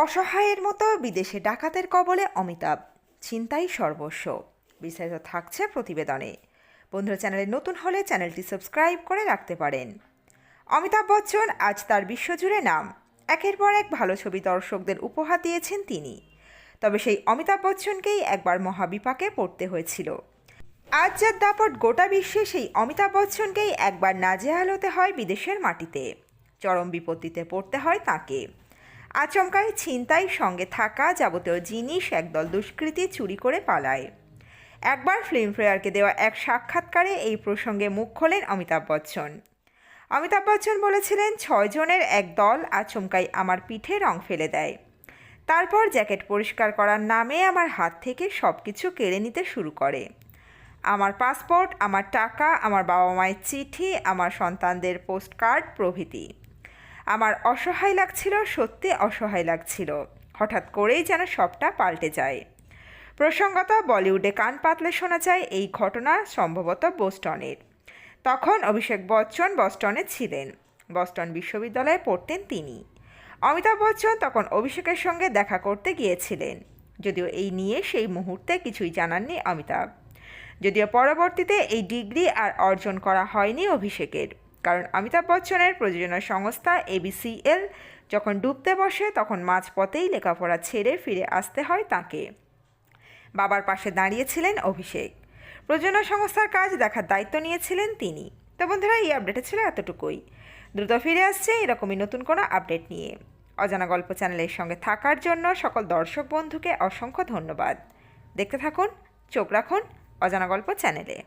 অসহায়ের মতো বিদেশে ডাকাতের কবলে অমিতাভ, ছিনতাই সর্বস্ব। বিস্তারিত থাকছে প্রতিবেদনে। বন্ধুরা, চ্যানেলে নতুন হলে চ্যানেলটি সাবস্ক্রাইব করে রাখতে পারেন। অমিতাভ বচ্চন আজ তার বিশ্বজুড়ে নাম। একের পর এক ভালো ছবি দর্শকদের উপহার দিয়েছেন তিনি। তবে সেই অমিতাভ বচ্চনকেই একবার মহাবিপাকে পড়তে হয়েছিল। আজ যার দাপট গোটা বিশ্বে, সেই অমিতাভ বচ্চনকেই একবার নাজেহাল হতে হয় বিদেশের মাটিতে। চরম বিপত্তিতে পড়তে হয় তাকে। আচমকায় ছিনতাই সঙ্গে থাকা যাবতীয় জিনিস একদল দুষ্কৃতী চুরি করে পালায়। একবার ফিল্মফেয়ারকে দেওয়া এক সাক্ষাৎকারে এই প্রসঙ্গে মুখ খোলেন অমিতাভ বচ্চন। অমিতাভ বচ্চন বলেছিলেন, ছয় জনের এক দল আচমকাই আমার পিঠে রং ফেলে দেয়। তারপর জ্যাকেট পরিষ্কার করার নামে আমার হাত থেকে সব কিছু কেড়ে নিতে শুরু করে। আমার পাসপোর্ট, আমার টাকা, আমার বাবা মায়ের চিঠি, আমার সন্তানদের পোস্টকার্ড প্রভৃতি। আমার অসহায় লাগছিল, সত্যি অসহায় লাগছিল। হঠাৎ করেই যেন সবটা পাল্টে যায়। প্রসঙ্গত বলিউডে কান পাতলে শোনা যায় এই ঘটনা সম্ভবত বোস্টনের। তখন অভিষেক বচ্চন বস্টনে ছিলেন। বস্টন বিশ্ববিদ্যালয়ে পড়তেন তিনি। অমিতাভ বচ্চন তখন অভিষেকের সঙ্গে দেখা করতে গিয়েছিলেন। যদিও এই নিয়ে সেই মুহূর্তে কিছুই জানাননি অমিতাভ। যদিও পরবর্তীতে এই ডিগ্রি আর অর্জন করা হয়নি অভিষেকের। কারণ অমিতাভ বচ্চনের প্রযোজনা সংস্থা এবিসিএল যখন ডুবতে বসে, তখন মাঝপথেই লেখাপড়া ছেড়ে ফিরে আসতে হয় তাকে। বাবার পাশে দাঁড়িয়েছিলেন অভিষেক। প্রযোজনা সংস্থার কাজ দেখার দায়িত্ব নিয়েছিলেন তিনি। তো বন্ধুরা, এই আপডেটে ছিল এতটুকুই। দ্রুত ফিরে আসছে এরকমই নতুন কোনো আপডেট নিয়ে। অজানা গল্প চ্যানেলের সঙ্গে থাকার জন্য সকল দর্শক বন্ধুকে অসংখ্য ধন্যবাদ। দেখতে থাকুন, চোখ রাখুন অজানা গল্প চ্যানেলে।